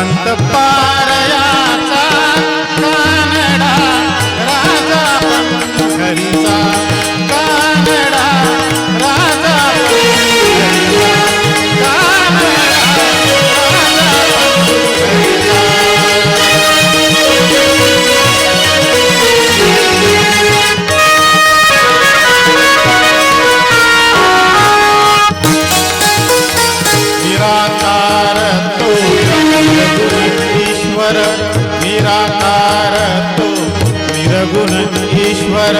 ಅಂತ गुण ईश्वर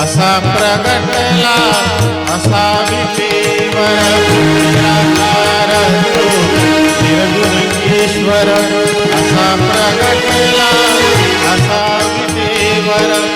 असा प्रगटला असा विवर तो. निर्गुण ईश्वर असा प्रगटला असा विकेवर